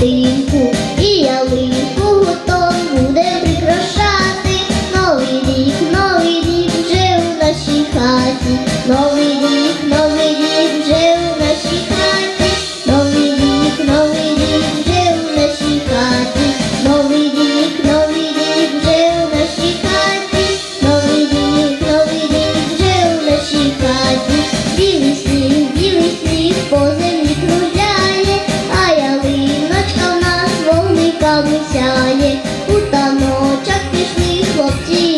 хатинку і ялинку готові буде прикрашати. Новий рік, новий рік вже у нашій хаті, новий рік, новий. G.